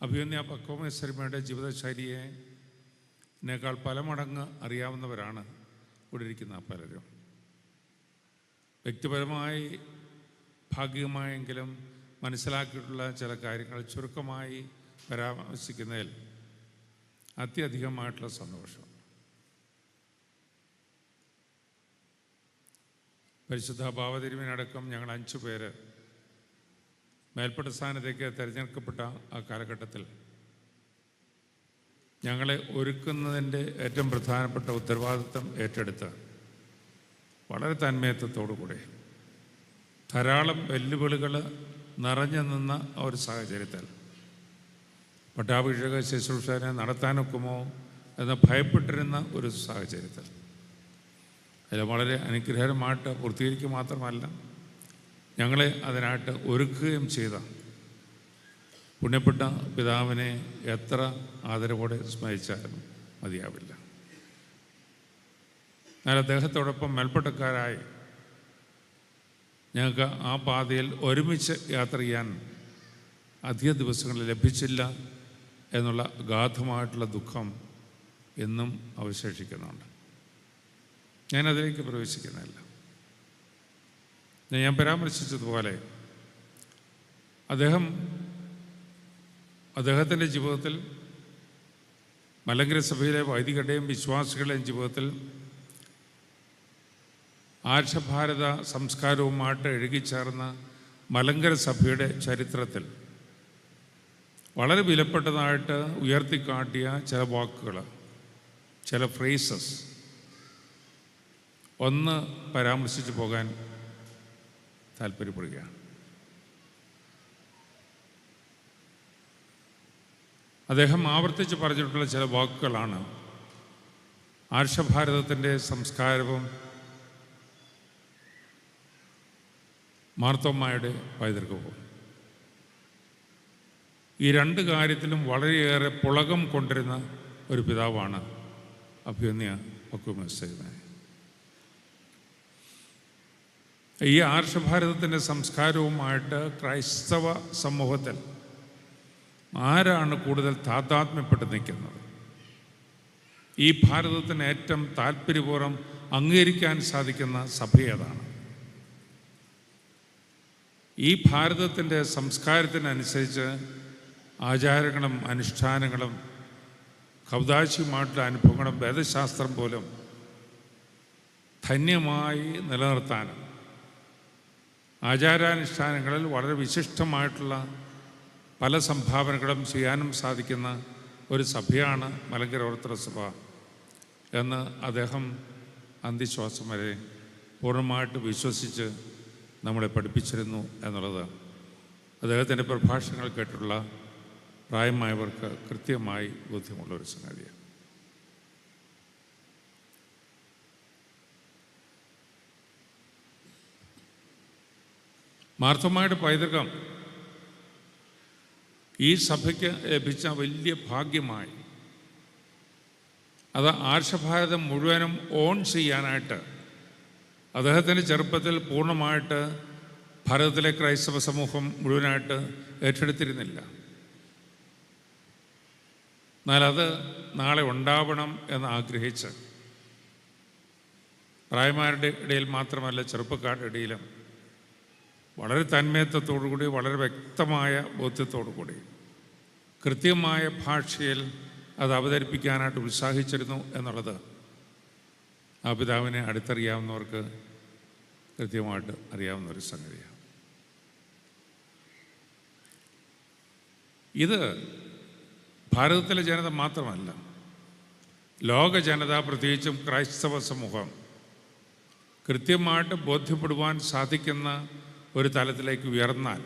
അഭിമന്യ പക്വമേശ്വരിമയുടെ ജീവിതശൈലിയെ എന്നേക്കാൾ പല മടങ്ങ് അറിയാവുന്നവരാണ് ഇവിടെ ഇരിക്കുന്ന പലരും. വ്യക്തിപരമായി ഭാഗികമായെങ്കിലും മനസ്സിലാക്കിയിട്ടുള്ള ചില കാര്യങ്ങൾ ചുരുക്കമായി പരാമർശിക്കുന്നതിൽ അത്യധികമായിട്ടുള്ള സന്തോഷം. പരിശുദ്ധ ഭാവതിരുവിനടക്കം ഞങ്ങൾ അഞ്ചു പേര് മേൽപ്പെട്ട സ്ഥാനത്തേക്ക് തിരഞ്ഞെടുക്കപ്പെട്ട ആ കാലഘട്ടത്തിൽ ഞങ്ങളെ ഒരുക്കുന്നതിന്റെ ഏറ്റവും പ്രധാനപ്പെട്ട ഉത്തരവാദിത്വം ഏറ്റെടുത്ത് വളരെ തന്മയത്വത്തോടുകൂടി ധാരാളം വെല്ലുവിളികൾ നിറഞ്ഞു നിന്ന ഒരു സാഹചര്യത്തിൽ പട്ടാഭിഷേക ശുശ്രൂഷനെ നടത്താനൊക്കുമോ എന്ന് ഭയപ്പെട്ടിരുന്ന ഒരു സാഹചര്യത്തിൽ. അതിൽ വളരെ അനുഗ്രഹമായിട്ട് പൂർത്തീകരിക്കുക മാത്രമല്ല ഞങ്ങളെ അതിനായിട്ട് ഒരുക്കുകയും ചെയ്ത പുണ്യപ്പെട്ട പിതാവിനെ എത്ര ആദരവോടെ സ്മരിച്ചാലും മതിയാവില്ല. എന്നാൽ അദ്ദേഹത്തോടൊപ്പം മേൽപ്പെട്ടക്കാരായി ഞങ്ങൾക്ക് ആ പാതയിൽ ഒരുമിച്ച് യാത്ര ചെയ്യാൻ അധിക ദിവസങ്ങൾ ലഭിച്ചില്ല എന്നുള്ള ഗാഥമായിട്ടുള്ള ദുഃഖം എന്നും അവശേഷിക്കുന്നുണ്ട്. ഞാനതിലേക്ക് പ്രവേശിക്കുന്നില്ല. ഞാൻ പരാമർശിച്ചതുപോലെ അദ്ദേഹം അദ്ദേഹത്തിന്റെ ജീവിതത്തിൽ മലങ്കര സഭയിലെ വൈദികരുടെയും വിശ്വാസികളുടെയും ജീവിതത്തിൽ ആർഷഭാരത സംസ്കാരവുമായിട്ട് എഴുകിച്ചേർന്ന മലങ്കര സഭയുടെ ചരിത്രത്തിൽ വളരെ വിലപ്പെട്ടതായിട്ട് ഉയർത്തിക്കാട്ടിയ ചില വാക്കുകൾ ചില ഫ്രേസസ് ഒന്ന് പരാമർശിച്ചു പോകാൻ താല്പര്യപ്പെടുകയാണ്. അദ്ദേഹം ആവർത്തിച്ച് പറഞ്ഞിട്ടുള്ള ചില വാക്കുകളാണ് ആർഷഭാരതത്തിന്റെ സംസ്കാരവും മാർത്തോമ്മയുടെ പൈതൃകവും. ഈ രണ്ട് കാര്യത്തിലും വളരെയേറെ പുളകം കൊണ്ടിരുന്ന ഒരു പിതാവാണ് അഭ്യുന്യ പക്വമസ്തയുമായി ഈ ആർഷഭാരതത്തിന്റെ സംസ്കാരവുമായിട്ട് ക്രൈസ്തവ സമൂഹത്തിൽ ആരാണ് കൂടുതൽ താതാത്മ്യപ്പെട്ട് നിൽക്കുന്നത്? ഈ ഭാരതത്തിന് ഏറ്റവും താല്പര്യപൂർവം അംഗീകരിക്കാൻ സാധിക്കുന്ന സഭ ഏതാണ്? ഈ ഭാരതത്തിന്റെ സംസ്കാരത്തിനനുസരിച്ച് ആചാരങ്ങളും അനുഷ്ഠാനങ്ങളും കൗതാശിയുമായിട്ടുള്ള അനുഭവങ്ങളും വേദശാസ്ത്രം പോലും ധന്യമായി നിലനിർത്താനും ആചാരാനുഷ്ഠാനങ്ങളിൽ വളരെ വിശിഷ്ടമായിട്ടുള്ള പല സംഭാവനകളും ചെയ്യാനും സാധിക്കുന്ന ഒരു സഭയാണ് മലങ്കര ഓർത്തഡോക്സ് സഭ എന്ന് അദ്ദേഹം അന്ത്യശ്വാസം വരെ പൂർണമായിട്ട് വിശ്വസിച്ച് നമ്മളെ പഠിപ്പിച്ചിരുന്നു എന്നുള്ളത്. അദ്ദേഹത്തിന്റെ പ്രഭാഷണങ്ങൾ കേട്ടുള്ള പ്രായമായവർക്ക് കൃത്യമായി ബോധ്യമുള്ള ഒരു സംഗതിയാണ്. മാർത്തമായുടെ പൈതൃകം ഈ സഭയ്ക്ക് ലഭിച്ച വലിയ ഭാഗ്യമായി. അത് ആർഷഭാരതം മുഴുവനും ഓൺ ചെയ്യാനായിട്ട് അദ്ദേഹത്തിന്റെ ചെറുപ്പത്തിൽ പൂർണമായിട്ട് ഭാരതത്തിലെ ക്രൈസ്തവ സമൂഹം മുഴുവനായിട്ട് ഏറ്റെടുത്തിരുന്നില്ല. എന്നാൽ അത് നാളെ ഉണ്ടാവണം എന്ന് ആഗ്രഹിച്ച് പ്രായമാരുടെ ഇടയിൽ മാത്രമല്ല ചെറുപ്പക്കാരുടെ ഇടയിലും വളരെ തന്മയത്വത്തോടുകൂടി വളരെ വ്യക്തമായ ബോധ്യത്തോടുകൂടി കൃത്യമായ ഭാഷയിൽ അത് അവതരിപ്പിക്കാനായിട്ട് ഉത്സാഹിച്ചിരുന്നു എന്നുള്ളത് ആ പിതാവിനെ അടുത്തറിയാവുന്നവർക്ക് കൃത്യമായിട്ട് അറിയാവുന്ന ഒരു സംഗതിയാണ്. ഇത് ഭാരതത്തിലെ ജനത മാത്രമല്ല ലോക ജനത പ്രത്യേകിച്ചും ക്രൈസ്തവ സമൂഹം കൃത്യമായിട്ട് ബോധ്യപ്പെടുവാൻ സാധിക്കുന്ന ഒരു തലത്തിലേക്ക് ഉയർന്നാൽ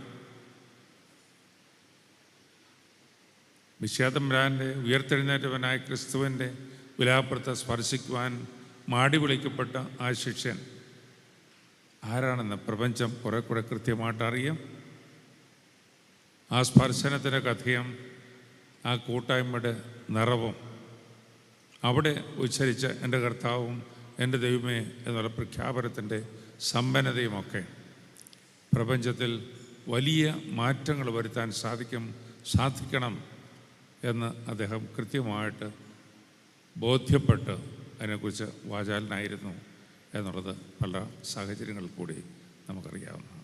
വിശ്വാതംരാന്റെ ഉയർത്തെഴുന്നേറ്റവനായ ക്രിസ്തുവിന്റെ വിലാപ്പുറത്തെ സ്പർശിക്കുവാൻ മാടി വിളിക്കപ്പെട്ട ആ ശിഷ്യൻ ആരാണെന്ന് പ്രപഞ്ചം കുറെ കൂടെ കൃത്യമായിട്ട് അറിയാം. ആ സ്പർശനത്തിന്റെ കഥയും ആ കൂട്ടായ്മയുടെ നിറവും അവിടെ ഉച്ചരിച്ച എന്റെ കർത്താവും എന്റെ ദൈവമേ എന്നുള്ള പ്രഖ്യാപനത്തിന്റെ സമ്പന്നതയുമൊക്കെ പ്രപഞ്ചത്തിൽ വലിയ മാറ്റങ്ങൾ വരുത്താൻ സാധിക്കും സാധിക്കണം എന്ന് അദ്ദേഹം കൃത്യമായിട്ട് ബോധ്യപ്പെട്ട് അതിനെക്കുറിച്ച് വാചാലനായിരുന്നു എന്നുള്ളത് പല സാഹചര്യങ്ങളിൽ കൂടി നമുക്കറിയാവുന്നതാണ്.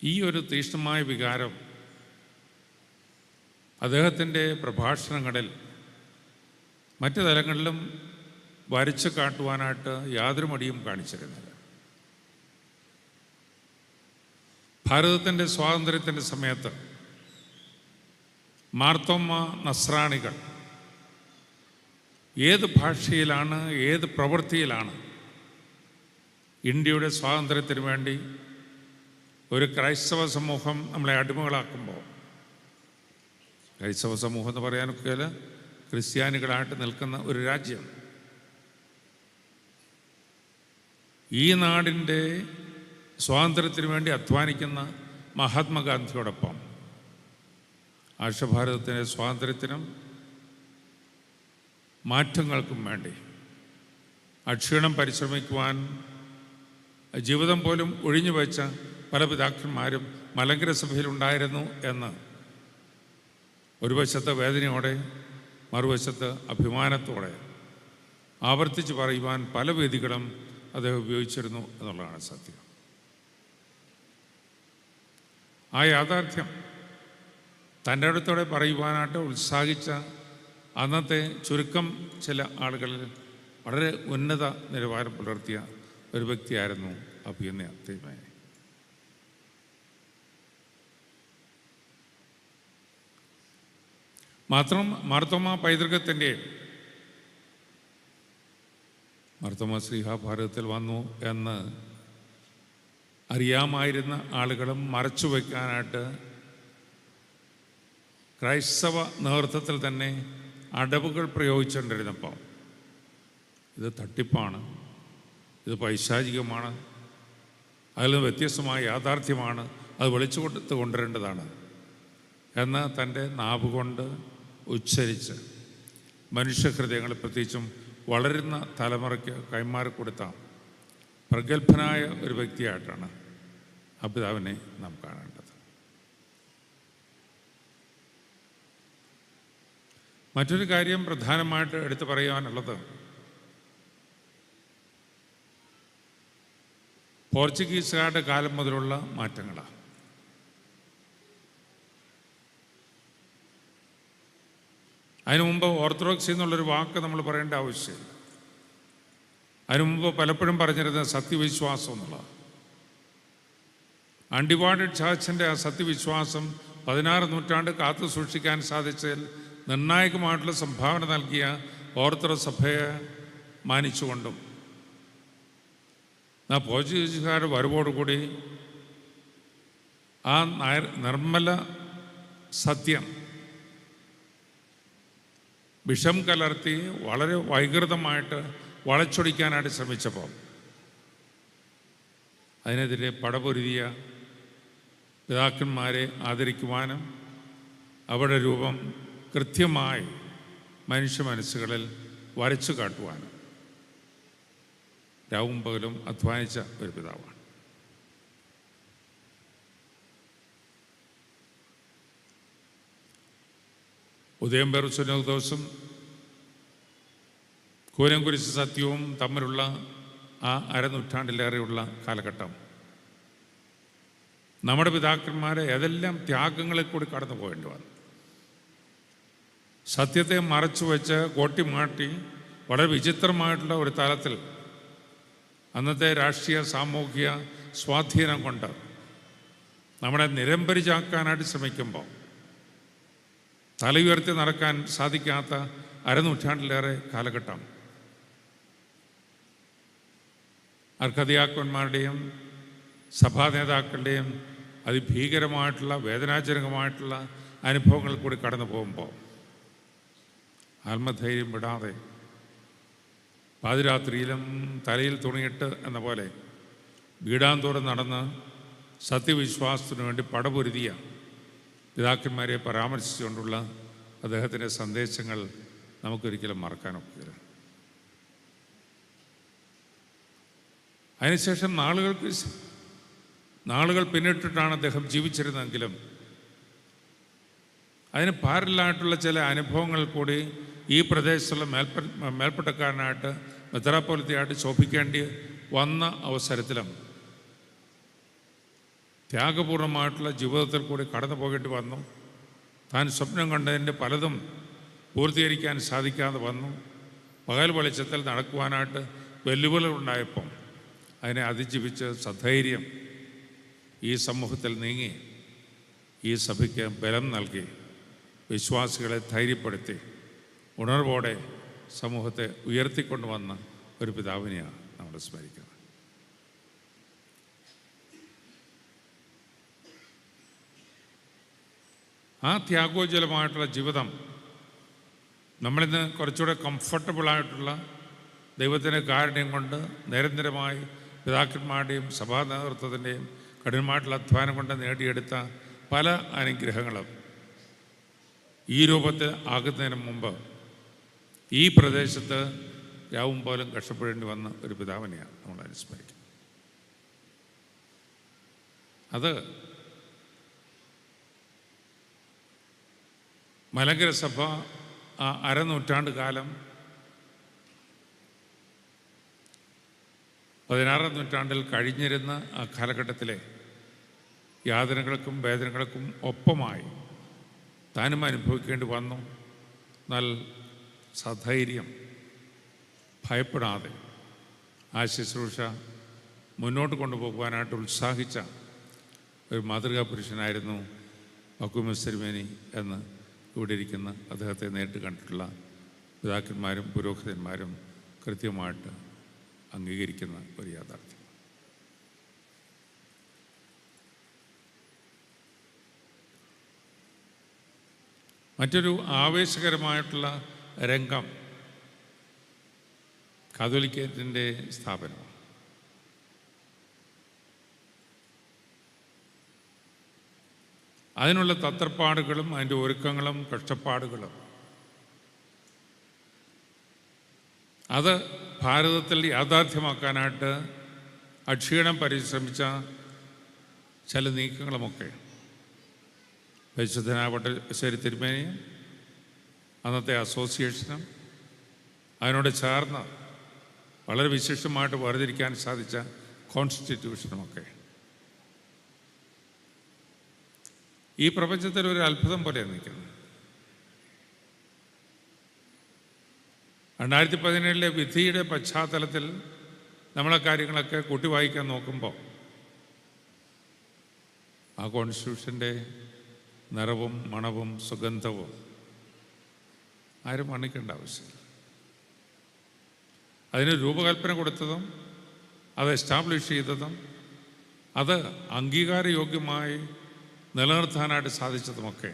ഈ ഒരു തീഷ്ണമായ വികാരം അദ്ദേഹത്തിന്റെ പ്രഭാഷണങ്ങളിൽ മറ്റു തലങ്ങളിലും വരച്ചു കാട്ടുവാനായിട്ട് യാതൊരു മടിയും കാണിച്ചിരുന്നില്ല. ഭാരതത്തിന്റെ സ്വാതന്ത്ര്യത്തിന്റെ സമയത്ത് മാർത്തോമ്മ നസ്രാണികൾ ഏത് ഭാഷയിലാണ് ഏത് പ്രവൃത്തിയിലാണ് ഇന്ത്യയുടെ സ്വാതന്ത്ര്യത്തിന് വേണ്ടി ഒരു ക്രൈസ്തവ സമൂഹം നമ്മളെ അടിമകളാക്കുമ്പോൾ ക്രൈസ്തവ സമൂഹം എന്ന് പറയാനൊക്കെ ക്രിസ്ത്യാനികളായിട്ട് നിൽക്കുന്ന ഒരു രാജ്യം. ഈ നാടിന്റെ സ്വാതന്ത്ര്യത്തിന് വേണ്ടി അധ്വാനിക്കുന്ന മഹാത്മാഗാന്ധിയോടൊപ്പം ആർഷഭാരതത്തിന്റെ സ്വാതന്ത്ര്യത്തിനും മാറ്റങ്ങൾക്കും വേണ്ടി അക്ഷീണം പരിശ്രമിക്കുവാൻ ജീവിതം പോലും ഒഴിഞ്ഞു വെച്ച പല പിതാക്കന്മാരും മലങ്കര സഭയിലുണ്ടായിരുന്നു എന്ന് ഒരു വശത്തെ വേദനയോടെ മറുവശത്ത് അഭിമാനത്തോടെ ആവർത്തിച്ച് പറയുവാൻ പല വേദികളും അദ്ദേഹം ഉപയോഗിച്ചിരുന്നു എന്നുള്ളതാണ് സത്യം. ആ യാഥാർത്ഥ്യം തന്റെ അടുത്തോടെ പറയുവാനായിട്ട് ഉത്സാഹിച്ച അന്നത്തെ ചുരുക്കം ചില ആളുകളിൽ വളരെ ഉന്നത നിലവാരം പുലർത്തിയ ഒരു വ്യക്തിയായിരുന്നു അഭിയന്യ തീരുമാനി മാത്രം മാർത്തോമ പൈതൃകത്തിന്റെ മാർത്തോമ ശ്രീഹ ഭാരതത്തിൽ വന്നു എന്ന് അറിയാമായിരുന്ന ആളുകളും മറച്ചു വയ്ക്കാനായിട്ട് ക്രൈസ്തവ നേതൃത്വത്തിൽ തന്നെ അടവുകൾ പ്രയോഗിച്ചുകൊണ്ടിരുന്നപ്പോൾ ഇത് തട്ടിപ്പാണ് ഇത് പൈശാചികമാണ് അതിൽ നിന്ന് വ്യത്യസ്തമായ യാഥാർത്ഥ്യമാണ് അത് വിളിച്ചു കൊണ്ടുവരേണ്ടതാണ് എന്ന് തന്റെ നാവ് കൊണ്ട് ഉച്ചരിച്ച് മനുഷ്യഹൃദയങ്ങളെ പ്രത്യേകിച്ചും വളരുന്ന തലമുറയ്ക്ക് കൈമാറി കൊടുത്ത പ്രഗത്ഭനായ ഒരു വ്യക്തിയായിട്ടാണ് അബിതാവിനെ നാം കാണേണ്ടത്. മറ്റൊരു കാര്യം പ്രധാനമായിട്ട് എടുത്തു പറയാനുള്ളത് പോർച്ചുഗീസുകാരുടെ കാലം മുതലുള്ള മാറ്റങ്ങളാണ്. അതിനു മുമ്പ് ഓർത്തഡോക്സി എന്നുള്ളൊരു വാക്ക് നമ്മൾ പറയേണ്ട ആവശ്യമില്ല. അതിനു മുമ്പ് പലപ്പോഴും പറഞ്ഞിരുന്നത് സത്യവിശ്വാസം എന്നുള്ളതാണ്. അൺഡിവൈഡഡ് ചാച്ചന്റെ ആ സത്യവിശ്വാസം പതിനാറ് നൂറ്റാണ്ട് കാത്തു സൂക്ഷിക്കാൻ സാധിച്ചതിൽ നിർണായകമായിട്ടുള്ള സംഭാവന നൽകിയ ഓർത്തഡോക്സ് സഭയെ മാനിച്ചുകൊണ്ടും ആ പോർച്ചുഗീസുകാരുടെ വരവോടുകൂടി ആ നിർമ്മല സത്യം വിഷം കലർത്തി വളരെ വൈകൃതമായിട്ട് വളച്ചൊടിക്കാനായിട്ട് ശ്രമിച്ചപ്പോൾ അതിനെതിരെ പടപൊരുതിയ പിതാക്കന്മാരെ ആദരിക്കുവാനും അവരുടെ രൂപം കൃത്യമായി മനുഷ്യ മനസ്സുകളിൽ വരച്ചു കാട്ടുവാനും രാവും പകലും അധ്വാനിച്ച ഒരു പിതാവാണ്. ഉദയം സുനോ ദിവസം കൂനംകുരിശ് സത്യവും തമ്മിലുള്ള ആ അരനൂറ്റാണ്ടിലേറെയുള്ള കാലഘട്ടം. നമ്മുടെ പിതാക്കന്മാരെ ഏതെല്ലാം ത്യാഗങ്ങളിൽ കൂടി കടന്നു പോകേണ്ടി വന്നു. സത്യത്തെ മറച്ചു വെച്ച് കോട്ടി മാട്ടി വളരെ വിചിത്രമായിട്ടുള്ള ഒരു തലത്തിൽ അന്നത്തെ രാഷ്ട്രീയ സാമൂഹിക സ്വാധീനം കൊണ്ട് നമ്മളെ നിരമ്പരിചാക്കാനായിട്ട് ശ്രമിക്കുമ്പോൾ തല ഉയർത്തി നടക്കാൻ സാധിക്കാത്ത അരനൂറ്റാണ്ടിലേറെ കാലഘട്ടം. അർഹതയാക്കന്മാരുടെയും സഭാ നേതാക്കളുടെയും അതിഭീകരമായിട്ടുള്ള വേദനാജനകമായിട്ടുള്ള അനുഭവങ്ങൾ കൂടി കടന്നു പോകുമ്പോൾ ആത്മധൈര്യം വിടാതെ പാതിരാത്രിയിലും തലയിൽ തുണിയിട്ട് എന്ന പോലെ വീടാന്തോറും നടന്ന് സത്യവിശ്വാസത്തിനു വേണ്ടി പടപൊരുതിയ പിതാക്കന്മാരെ പരാമർശിച്ചുകൊണ്ടുള്ള അദ്ദേഹത്തിന്റെ സന്ദേശങ്ങൾ നമുക്കൊരിക്കലും മറക്കാനൊക്കില്ല അതിനുശേഷം നാളുകൾക്ക് നാളുകൾ പിന്നിട്ടിട്ടാണ് അദ്ദേഹം ജീവിച്ചിരുന്നതെങ്കിലും അതിന് പാരലായിട്ടുള്ള ചില അനുഭവങ്ങൾ കൂടി ഈ പ്രദേശത്തുള്ള മേൽപ്പ മേൽപ്പട്ടക്കാരനായിട്ട് മെത്രാപ്പോലത്തെയായിട്ട് ശോഭിക്കേണ്ടി വന്ന അവസരത്തിലും ത്യാഗപൂർണമായിട്ടുള്ള ജീവിതത്തിൽ കൂടി കടന്നു പോകേണ്ടി വന്നു. താൻ സ്വപ്നം കണ്ടതിന്റെ പലതും പൂർത്തീകരിക്കാൻ സാധിക്കാതെ വന്നു. പകൽ വെളിച്ചത്തിൽ നടക്കുവാനായിട്ട് വെല്ലുവിളികളുണ്ടായപ്പം അതിനെ അതിജീവിച്ച് സധൈര്യം ഈ സമൂഹത്തിൽ നീങ്ങി ഈ സഭയ്ക്ക് ബലം നൽകി വിശ്വാസികളെ ധൈര്യപ്പെടുത്തി ഉണർവോടെ സമൂഹത്തെ ഉയർത്തിക്കൊണ്ടുവന്ന ഒരു പിതാവിനെയാണ് നമ്മൾ സ്മരിക്കുന്നത് ആ ത്യാഗോജ്വലമായിട്ടുള്ള ജീവിതം നമ്മളിന്ന് കുറച്ചുകൂടെ കംഫർട്ടബിളായിട്ടുള്ള ദൈവത്തിന്റെ കാരുണ്യം കൊണ്ട് നിരന്തരമായി പിതാക്കന്മാരുടെയും സഭാ നേതൃത്വത്തിന്റെയും കഠിനമായിട്ടുള്ള അധ്വാനം കൊണ്ട് നേടിയെടുത്ത പല അനുഗ്രഹങ്ങളും ഈ രൂപത്തിൽ ആകുന്നതിന് മുമ്പ് ഈ പ്രദേശത്ത് രാവും പോലും കഷ്ടപ്പെടേണ്ടി വന്ന ഒരു പിതാവിനെയാണ് നമ്മൾ അനുസ്മരിക്കുന്നത്. അത് മലങ്കര സഭ ആ അരനൂറ്റാണ്ട് കാലം പതിനാറാം നൂറ്റാണ്ടിൽ കഴിഞ്ഞിരുന്ന ആ കാലഘട്ടത്തിലെ യാതനകൾക്കും വേദനകൾക്കും ഒപ്പമായി താനും അനുഭവിക്കേണ്ടി വന്നു. എന്നാൽ സധൈര്യം ഭയപ്പെടാതെ ആ ശുശ്രൂഷ മുന്നോട്ട് കൊണ്ടുപോകുവാനായിട്ട് ഉത്സാഹിച്ച ഒരു മാതൃകാ പുരുഷനായിരുന്നു മക്കുമിസ്തരിമേനി എന്ന് ഇവിടെ ഇരിക്കുന്ന അദ്ദേഹത്തെ നേരിട്ട് കണ്ടിട്ടുള്ള പിതാക്കന്മാരും പുരോഹിതന്മാരും കൃത്യമായിട്ട് അംഗീകരിക്കുന്ന ഒരു യാഥാർത്ഥ്യം. മറ്റൊരു ആവേശകരമായിട്ടുള്ള രംഗം കാതോലിക്കത്തിന്റെ സ്ഥാപനം അതിനുള്ള തത്രപ്പാടുകളും അതിന്റെ ഒരുക്കങ്ങളും കഷ്ടപ്പാടുകളും. അത് ഭാരതത്തിൽ യാഥാർത്ഥ്യമാക്കാനായിട്ട് അക്ഷീണം പരിശ്രമിച്ച ചില നീക്കങ്ങളുമൊക്കെ. പരിശുദ്ധനായ പട്ടശ്ശേരി തിരുമേനിയും അന്നത്തെ അസോസിയേഷനും അതിനോട് ചേർന്ന് വളരെ വിശിഷ്ടമായിട്ട് വേർതിരിക്കാൻ സാധിച്ച കോൺസ്റ്റിറ്റ്യൂഷനുമൊക്കെ. ഈ പ്രപഞ്ചത്തിൽ ഒരു അത്ഭുതം പോലെ നിൽക്കുന്നത്. രണ്ടായിരത്തി പതിനേഴിലെ വിധിയുടെ പശ്ചാത്തലത്തിൽ നമ്മളെ കാര്യങ്ങളൊക്കെ കൂട്ടി വായിക്കാൻ നോക്കുമ്പോൾ ആ കോൺസ്റ്റിറ്റ്യൂഷന്റെ നിറവും മണവും സുഗന്ധവും ആരും മണിക്കേണ്ട ആവശ്യമില്ല. അതിന് രൂപകൽപ്പന കൊടുത്തതും അത് എസ്റ്റാബ്ലിഷ് ചെയ്തതും അത് അംഗീകാരയോഗ്യമായി നിലനിർത്താനായിട്ട് സാധിച്ചതുമൊക്കെ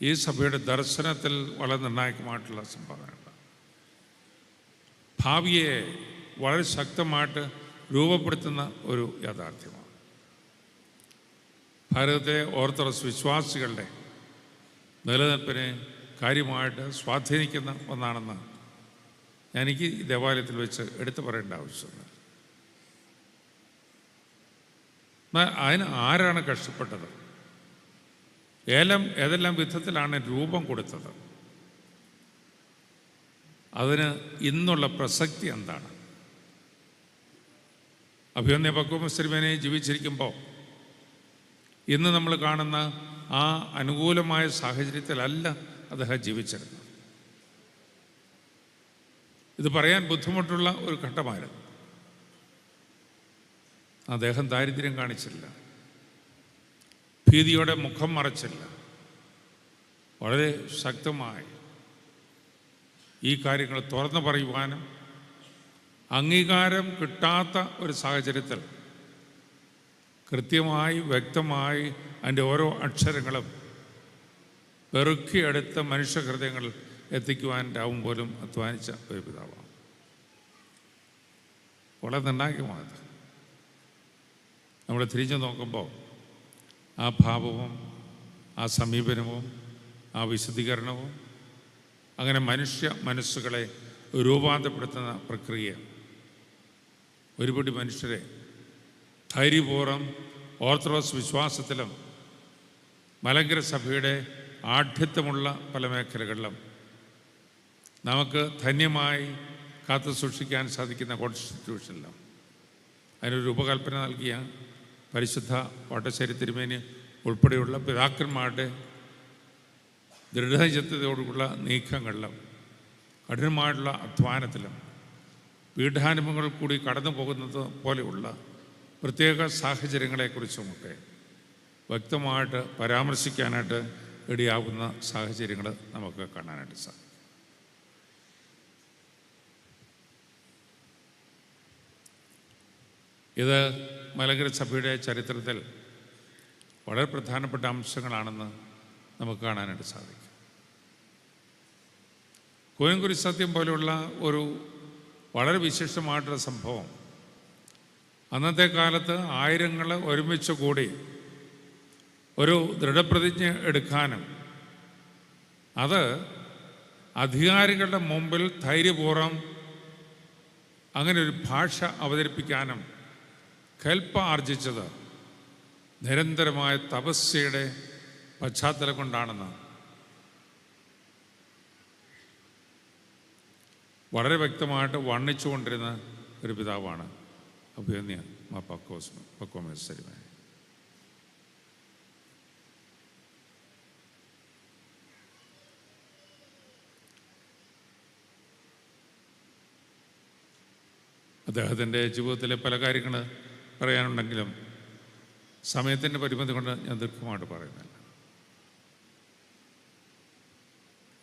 ഈ സഭയുടെ ദർശനത്തിൽ വളരെ നിർണായകമായിട്ടുള്ള സംഭവമാണ് ഭാവിയെ വളരെ ശക്തമായിട്ട് രൂപപ്പെടുത്തുന്ന ഒരു യാഥാർത്ഥ്യമാണ്. ഭാരതത്തെ ഓർത്തഡോക്സ് വിശ്വാസികളുടെ നിലനിൽപ്പിനെ കാര്യമായിട്ട് സ്വാധീനിക്കുന്ന ഒന്നാണെന്ന് എനിക്ക് ദേവാലയത്തിൽ വെച്ച് എടുത്തു പറയേണ്ട എന്നാൽ അതിന് ആരാണ് കഷ്ടപ്പെട്ടത്? ഏലം ഏതെല്ലാം വിധത്തിലാണ് രൂപം കൊടുത്തത്? അതിന് ഇന്നുള്ള പ്രസക്തി എന്താണ്? അഭിയന്യ പക്വമസ്ത്രിമേനെ ജീവിച്ചിരിക്കുമ്പോൾ ഇന്ന് നമ്മൾ കാണുന്ന ആ അനുകൂലമായ സാഹചര്യത്തിലല്ല അദ്ദേഹം ജീവിച്ചിരുന്നത്. ഇത് പറയാൻ ബുദ്ധിമുട്ടുള്ള ഒരു ഘട്ടമായിരുന്നു. അദ്ദേഹം ദാരിദ്ര്യം കാണിച്ചില്ല. ഭീതിയോടെ മുഖം മറച്ചില്ല. വളരെ ശക്തമായി ഈ കാര്യങ്ങൾ തുറന്നു പറയുവാനും അംഗീകാരം കിട്ടാത്ത ഒരു സാഹചര്യത്തിൽ കൃത്യമായി വ്യക്തമായി അതിന്റെ ഓരോ അക്ഷരങ്ങളും പെറുക്കിയെടുത്ത മനുഷ്യഹൃദയങ്ങളിൽ എത്തിക്കുവാൻ രാവും പോലും അധ്വാനിച്ച ഒരു പിതാവാണ്. വളരെ നിർണായകമാണ് നമ്മൾ തിരിഞ്ഞു നോക്കുമ്പോൾ ആ ഭാവവും ആ സമീപനവും ആ വിശദീകരണവും അങ്ങനെ മനുഷ്യ മനസ്സുകളെ രൂപാന്തരപ്പെടുത്തുന്ന പ്രക്രിയ. ഒരുപടി മനുഷ്യരെ ധൈര്യപൂർവം ഓർത്തഡോക്സ് വിശ്വാസത്തിലും മലങ്കര സഭയുടെ ആഢ്യത്വമുള്ള പല മേഖലകളിലും നമുക്ക് ധന്യമായി കാത്തു സൂക്ഷിക്കാൻ സാധിക്കുന്ന കോൺസ്റ്റിറ്റ്യൂഷനിലും അതിനൊരു രൂപകൽപ്പന നൽകിയ പരിശുദ്ധ ഓട്ടശ്ശേരി തിരുമേനി ഉൾപ്പെടെയുള്ള പിതാക്കന്മാരുടെ ദൃഢചിത്തതയോടുള്ള നീക്കങ്ങളിലും കഠിനമായിട്ടുള്ള അധ്വാനത്തിലും പീഠാനുഭവങ്ങൾ കൂടി കടന്നു പോകുന്നത് പോലെയുള്ള പ്രത്യേക സാഹചര്യങ്ങളെക്കുറിച്ചുമൊക്കെ വ്യക്തമായിട്ട് പരാമർശിക്കാനായിട്ട് ഇടയാകുന്ന സാഹചര്യങ്ങൾ നമുക്ക് കാണാനായിട്ട് സാധിക്കും. ഇത് മലങ്കര സഭയുടെ ചരിത്രത്തിൽ വളരെ പ്രധാനപ്പെട്ട അംശങ്ങളാണെന്ന് നമുക്ക് കാണാനായിട്ട് സാധിക്കും. കോയങ്കുരി സത്യം പോലെയുള്ള ഒരു വളരെ വിശിഷ്ടമായിട്ടുള്ള സംഭവം. അന്നത്തെ കാലത്ത് ആയിരങ്ങൾ ഒരുമിച്ച് കൂടി ഒരു ദൃഢപ്രതിജ്ഞ എടുക്കാനും അത് അധികാരികളുടെ മുമ്പിൽ ധൈര്യപൂർവം അങ്ങനെ ഒരു ഭാഷ അവതരിപ്പിക്കാനും കൽപ്പ ആർജിച്ചത് നിരന്തരമായ തപസ്യയുടെ പശ്ചാത്തലം കൊണ്ടാണെന്ന് വളരെ വ്യക്തമായിട്ട് വർണിച്ചുകൊണ്ടിരുന്ന ഒരു പിതാവാണ് അഭിനന്ദ്യ മാ പക്കോസ് പക്വമേശ്വരിമാൻ അദ്ദേഹത്തിന്റെ ജീവിതത്തിലെ പല കാര്യങ്ങൾ പറയാനുണ്ടെങ്കിലും സമയത്തിന്റെ പരിമിതി കൊണ്ട് ഞാൻ ദീർഘമായിട്ട് പറയുന്നില്ല.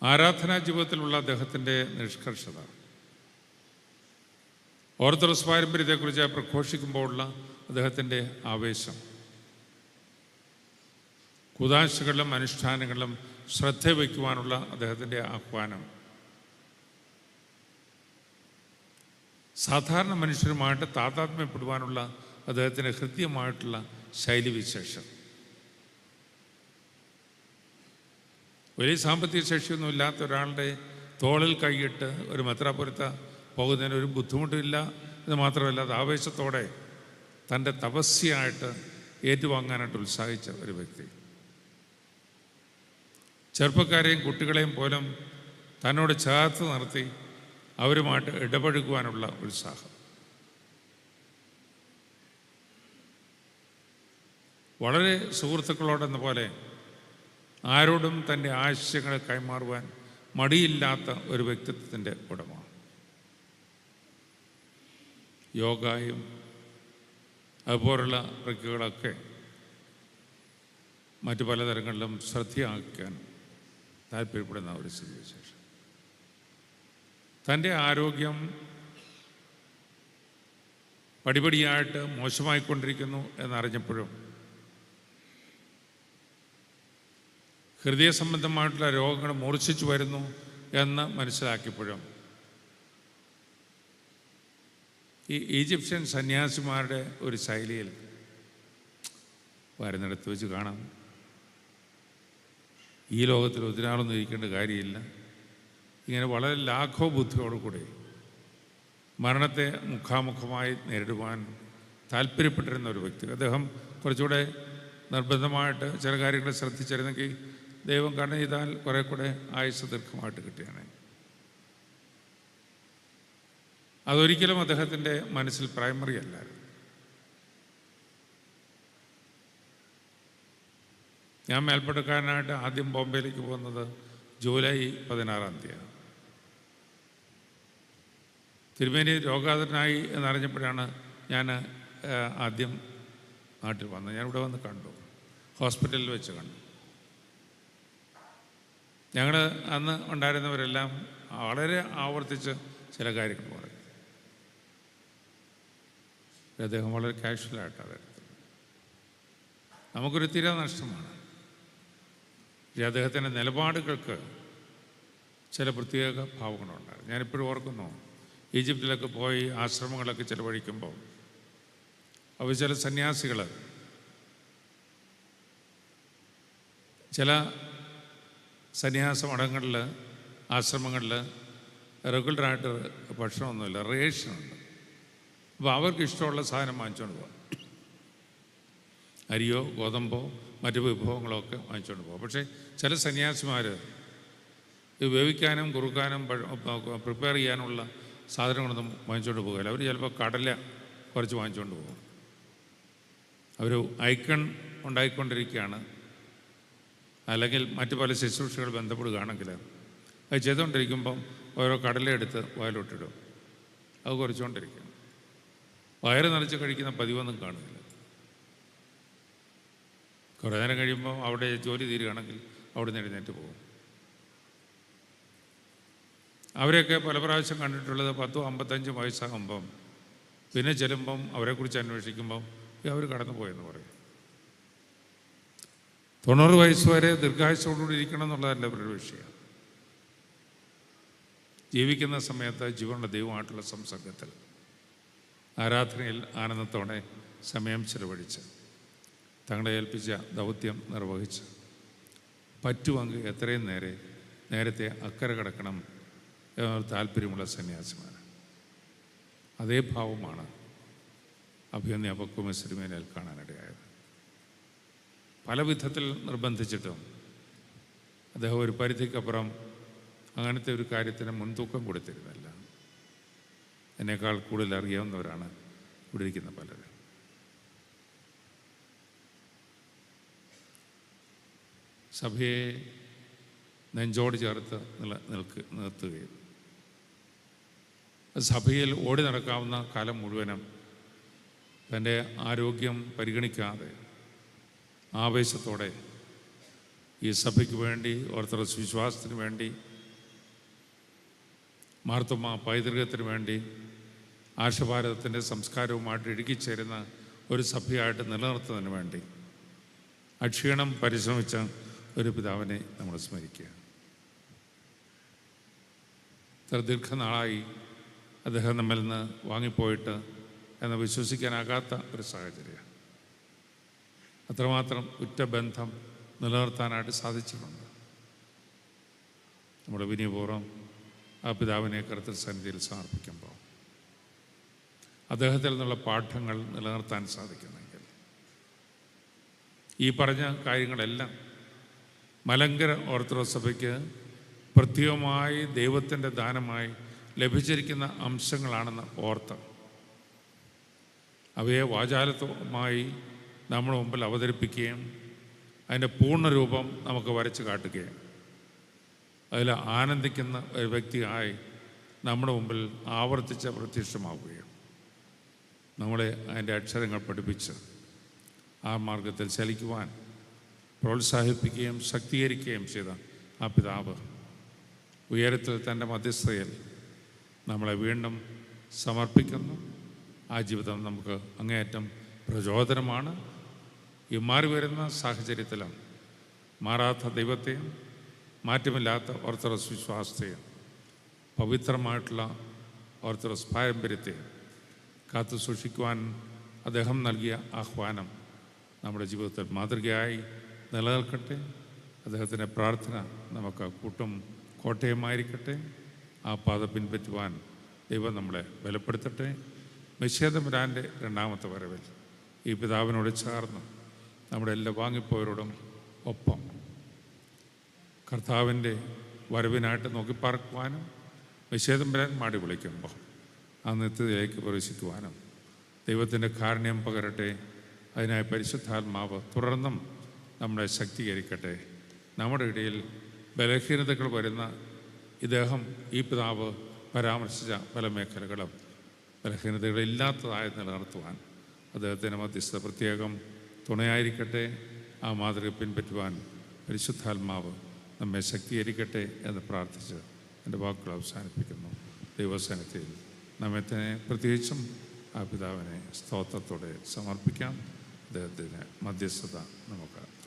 ആരാധനാ ജീവിതത്തിലുള്ള അദ്ദേഹത്തിന്റെ നിഷ്കർഷത. ഓർത്തഡോക്സ് പാരമ്പര്യത്തെക്കുറിച്ച് പ്രഘോഷിക്കുമ്പോഴുള്ള അദ്ദേഹത്തിന്റെ ആവേശം. കുതാശകളിലും അനുഷ്ഠാനങ്ങളിലും ശ്രദ്ധ വയ്ക്കുവാനുള്ള അദ്ദേഹത്തിന്റെ ആഹ്വാനം. സാധാരണ മനുഷ്യരുമായിട്ട് താതാത്മ്യപ്പെടുവാനുള്ള അദ്ദേഹത്തിന്റെ ഹൃദ്യമായിട്ടുള്ള ശൈലിവിശേഷം. വലിയ സാമ്പത്തിക ശേഷിയൊന്നും ഇല്ലാത്ത ഒരാളുടെ തോളിൽ കൈയിട്ട് ഒരു മെത്രാപുരത്ത് പോകുന്നതിന് ഒരു ബുദ്ധിമുട്ടില്ല. എന്ന് മാത്രമല്ല അത് ആവേശത്തോടെ തന്റെ തപസ്യായിട്ട് ഏറ്റുവാങ്ങാനായിട്ട് ഉത്സാഹിച്ച ഒരു വ്യക്തി. ചെറുപ്പക്കാരെയും കുട്ടികളെയും പോലും തന്നോട് ചേർത്ത് നിർത്തി അവരുമായിട്ട് ഇടപഴകുവാനുള്ള ഉത്സാഹം. വളരെ സുഹൃത്തുക്കളോടെന്ന പോലെ ആരോടും തന്റെ ആശയങ്ങൾ കൈമാറുവാൻ മടിയില്ലാത്ത ഒരു വ്യക്തിത്വത്തിന്റെ ഉടമ. യോഗയും അതുപോലുള്ള പ്രക്രിയകളൊക്കെ മറ്റു പലതരങ്ങളിലും ശ്രദ്ധയാക്കാൻ താല്പര്യപ്പെടുന്ന ഒരു സ്ഥിതിവിശേഷം തന്റെ ആരോഗ്യം പടിപടിയായിട്ട് മോശമായിക്കൊണ്ടിരിക്കുന്നു എന്നറിഞ്ഞപ്പോഴും ഹൃദയ സംബന്ധമായിട്ടുള്ള രോഗങ്ങൾ മൂർച്ഛിച്ചു വരുന്നു എന്ന് മനസ്സിലാക്കിയപ്പോഴും ഈ ഈജിപ്ഷ്യൻ സന്യാസിമാരുടെ ഒരു ശൈലിയിൽ വരുന്നിടത്ത് വെച്ച് കാണാം. ഈ ലോകത്തിൽ ഒതിരാളൊന്നും ഇരിക്കേണ്ട കാര്യമില്ല. ഇങ്ങനെ വളരെ ലാഘോ ബുദ്ധിയോടുകൂടി മരണത്തെ മുഖാമുഖമായി നേരിടുവാൻ താല്പര്യപ്പെട്ടിരുന്ന ഒരു വ്യക്തി. അദ്ദേഹം കുറച്ചുകൂടെ നിർബന്ധമായിട്ട് ചില കാര്യങ്ങൾ ശ്രദ്ധിച്ചിരുന്നെങ്കിൽ ദൈവം കണ്ണു ചെയ്താൽ കുറെ കൂടെ ആയുസ് ദീർഘമായിട്ട് കിട്ടിയാണ് അതൊരിക്കലും അദ്ദേഹത്തിന്റെ മനസ്സിൽ പ്രൈമറി അല്ലായിരുന്നു ഞാൻ മേൽപ്പെടുക്കാനായിട്ട് ആദ്യം ബോംബെയിലേക്ക് പോകുന്നത് ജൂലൈ പതിനാറാം തീയതിയാണ്. തിരുമേനി രോഗാതനായി എന്നറിഞ്ഞപ്പോഴാണ് ഞാൻ ആദ്യം നാട്ടിൽ വന്നത്. ഞാൻ ഇവിടെ വന്ന് കണ്ടു. ഹോസ്പിറ്റലിൽ വെച്ച് കണ്ടു. ഞങ്ങൾ അന്ന് ഉണ്ടായിരുന്നവരെല്ലാം വളരെ ആവർത്തിച്ച് ചില കാര്യങ്ങൾ പറയും അദ്ദേഹം വളരെ കാഷ്വലായിട്ടാണ് അതെടുത്തത് നമുക്കൊരു തീരെ നഷ്ടമാണ് അദ്ദേഹത്തിന്റെ നിലപാടുകൾക്ക് ചില പ്രത്യേക ഭാവങ്ങളുണ്ടായിരുന്നു. ഞാനിപ്പോഴും ഓർക്കുന്നു ഈജിപ്തിലൊക്കെ പോയി ആശ്രമങ്ങളൊക്കെ ചിലവഴിക്കുമ്പോൾ അവർ ചില സന്യാസികൾ ചില സന്യാസ മഠങ്ങളിൽ ആശ്രമങ്ങളിൽ റെഗുലറായിട്ട് ഭക്ഷണമൊന്നുമില്ല റേഷനുണ്ട്. അപ്പോൾ അവർക്ക് ഇഷ്ടമുള്ള സാധനം വാങ്ങിച്ചുകൊണ്ട് പോകാം അരിയോ ഗോതമ്പോ മറ്റു വിഭവങ്ങളോ ഒക്കെ വാങ്ങിച്ചുകൊണ്ട് പോകാം പക്ഷേ ചില സന്യാസിമാർ വേവിക്കാനും കുറുക്കാനും പ്രിപ്പയർ ചെയ്യാനുള്ള സാധനങ്ങളൊന്നും വാങ്ങിച്ചുകൊണ്ട് പോകില്ല അവർ ചിലപ്പോൾ കടല കുറച്ച് വാങ്ങിച്ചുകൊണ്ട് പോകും അവർ ഐക്കൺ ഉണ്ടായിക്കൊണ്ടിരിക്കുകയാണ്. അല്ലെങ്കിൽ മറ്റു പല ശുശ്രൂഷകൾ ബന്ധപ്പെടുകയാണെങ്കിൽ അത് ചെയ്തുകൊണ്ടിരിക്കുമ്പം ഓരോ കടലെടുത്ത് വയലോട്ടിടും. അത് കുറച്ചുകൊണ്ടിരിക്കും വയറ് നിറച്ച് കഴിക്കുന്ന പതിവൊന്നും കാണില്ല കുറേ നേരം കഴിയുമ്പോൾ അവിടെ ജോലി തീരുകയാണെങ്കിൽ അവിടെ നിന്ന് എഴുന്നേറ്റ് പോകും. അവരെയൊക്കെ പല പ്രാവശ്യം കണ്ടിട്ടുള്ളത് പത്തും അമ്പത്തഞ്ചും വയസ്സാകുമ്പം പിന്നെ ചെല്ലുമ്പം അവരെക്കുറിച്ച് അന്വേഷിക്കുമ്പം അവർ കടന്നു പോയെന്ന് പറയും. തൊണ്ണൂറ് വയസ്സ് വരെ ദീർഘായുസോടുകൂടി ഇരിക്കണം എന്നുള്ളതല്ല അവരുടെ വിഷയം. ജീവിക്കുന്ന സമയത്ത് ജീവനുള്ള ദൈവമായിട്ടുള്ള സംസർഗത്തിൽ ആരാധനയിൽ ആനന്ദത്തോടെ സമയം ചെലവഴിച്ച് തങ്ങളെ ഏൽപ്പിച്ച ദൗത്യം നിർവഹിച്ച് പറ്റുമെങ്കിൽ എത്രയും നേരെ നേരത്തെ അക്കരെ കിടക്കണം എന്നൊരു താല്പര്യമുള്ള സന്യാസിമാർ അതേ ഭാവമാണ് അഭിയന്യ അപക്കുമസിരിമേനയിൽ കാണാനിടയായത്. പല വിധത്തിൽ നിർബന്ധിച്ചിട്ടും അദ്ദേഹം ഒരു പരിധിക്കപ്പുറം അങ്ങനത്തെ ഒരു കാര്യത്തിന് മുൻതൂക്കം കൊടുത്തിരുന്നില്ല. എന്നേക്കാൾ കൂടുതൽ അറിയാവുന്നവരാണ് ഇവിടെ ഇരിക്കുന്ന പലരും. സഭയെ നെഞ്ചോട് ചേർത്ത് നില നിൽക്ക് നിർത്തുകയും സഭയിൽ ഓടി നടക്കാവുന്ന കാലം മുഴുവനും തന്റെ ആരോഗ്യം പരിഗണിക്കാതെ ആവേശത്തോടെ ഈ സഭയ്ക്ക് വേണ്ടി ഓർത്തഡോക്സ് വിശ്വാസത്തിന് വേണ്ടി മാർത്തമ്മ പൈതൃകത്തിന് വേണ്ടി ആർഷഭാരതത്തിന്റെ സംസ്കാരവുമായിട്ട് ഇടുക്കിച്ചേരുന്ന ഒരു സഭയായിട്ട് നിലനിർത്തുന്നതിന് വേണ്ടി അക്ഷീണം പരിശ്രമിച്ച ഒരു പിതാവിനെ നമ്മൾ സ്മരിക്കുക. ഇത്ര ദീർഘനാളായി അദ്ദേഹം നമ്മിൽ നിന്ന് വാങ്ങിപ്പോയിട്ട് എന്ന് വിശ്വസിക്കാനാകാത്ത ഒരു സാഹചര്യം അത്രമാത്രം ഉറ്റ ബന്ധം നിലനിർത്താനായിട്ട് സാധിച്ചിട്ടുണ്ട്. നമ്മുടെ വിനയപൂർവം ആ പിതാവിനെ കരുത്തൽ സന്നിധിയിൽ സമർപ്പിക്കുമ്പോൾ അദ്ദേഹത്തിൽ നിന്നുള്ള പാഠങ്ങൾ നിലനിർത്താൻ സാധിക്കുന്നെങ്കിൽ ഈ പറഞ്ഞ കാര്യങ്ങളെല്ലാം മലങ്കര ഓർത്തഡോക്സ് സഭയ്ക്ക് പ്രത്യേകമായി ദൈവത്തിന്റെ ദാനമായി ലഭിച്ചിരിക്കുന്ന അംശങ്ങളാണെന്ന് ഓർത്ത് അവയെ വാചാലത്വമായി നമ്മുടെ മുമ്പിൽ അവതരിപ്പിക്കുകയും അതിന്റെ പൂർണരൂപം നമുക്ക് വരച്ച് കാട്ടുകയും. അതിൽ ആനന്ദിക്കുന്ന ഒരു വ്യക്തിയായി നമ്മുടെ മുമ്പിൽ ആവർത്തിച്ച് പ്രത്യക്ഷമാവുകയും. നമ്മളെ അതിന്റെ അക്ഷരങ്ങൾ പഠിപ്പിച്ച് ആ മാർഗത്തിൽ ചലിക്കുവാൻ പ്രോത്സാഹിപ്പിക്കുകയും ശക്തീകരിക്കുകയും ചെയ്ത ആ പിതാവ് ഉയരത്തിൽ തന്റെ മധ്യസ്ഥയിൽ നമ്മളെ വീണ്ടും സമർപ്പിക്കുന്നു. ആ ജീവിതം നമുക്ക് അങ്ങേയറ്റം പ്രചോദനമാണ്. ഈ മാറി വരുന്ന സാഹചര്യത്തിലാണ്. മാറാത്ത ദൈവത്തെയും മാറ്റമില്ലാത്ത ഓർത്തഡോക്സ് വിശ്വാസത്തെയും പവിത്രമായിട്ടുള്ള ഓർത്തഡോക്സ് പാരമ്പര്യത്തെയും കാത്തു സൂക്ഷിക്കുവാൻ അദ്ദേഹം നൽകിയ ആഹ്വാനം നമ്മുടെ ജീവിതത്തിൽ മാതൃകയായി നിലനിൽക്കട്ടെ. അദ്ദേഹത്തിന്റെ പ്രാർത്ഥന നമുക്ക് കൂട്ടും കോട്ടയമായിരിക്കട്ടെ. ആ പാത പിൻപറ്റുവാൻ ദൈവം നമ്മളെ ബലപ്പെടുത്തട്ടെ. നിഷേധമിരാന്റെ രണ്ടാമത്തെ വരവിൽ ഈ പിതാവിനോട് ചേർന്ന് നമ്മുടെ എല്ലാ വാങ്ങിപ്പോയവരോടും ഒപ്പം. കർത്താവിന്റെ വരവിനായിട്ട് നോക്കി പാർക്കുവാനും നിഷേധം വരാൻ മാടി വിളിക്കുമ്പോൾ ആ നിത്യതയിലേക്ക് പ്രവേശിക്കുവാനും ദൈവത്തിന്റെ കാരണ്യം പകരട്ടെ. അതിനായി പരിശുദ്ധാത്മാവ് തുടർന്നും നമ്മളെ ശക്തീകരിക്കട്ടെ. നമ്മുടെ ഇടയിൽ ബലഹീനതകൾ വരുന്ന ഇദ്ദേഹം ഈ പിതാവ് പരാമർശിച്ച പല മേഖലകളും ബലഹീനതകളില്ലാത്തതായി നിലനിർത്തുവാൻ അദ്ദേഹത്തിന്റെ മധ്യസ്ഥ പ്രത്യേകം തുണയായിരിക്കട്ടെ ആ മാതൃക പിൻപറ്റുവാൻ പരിശുദ്ധാത്മാവ് നമ്മെ ശക്തീകരിക്കട്ടെ എന്ന് പ്രാർത്ഥിച്ച് എന്റെ വാക്കുകൾ അവസാനിപ്പിക്കുന്നു. ദൈവസേനത്തിൽ നമ്മെ തന്നെ പ്രത്യേകിച്ചും ആ പിതാവിനെ സ്തോത്രത്തോടെ സമർപ്പിക്കാം. അദ്ദേഹത്തിന് മധ്യസ്ഥത നമുക്ക്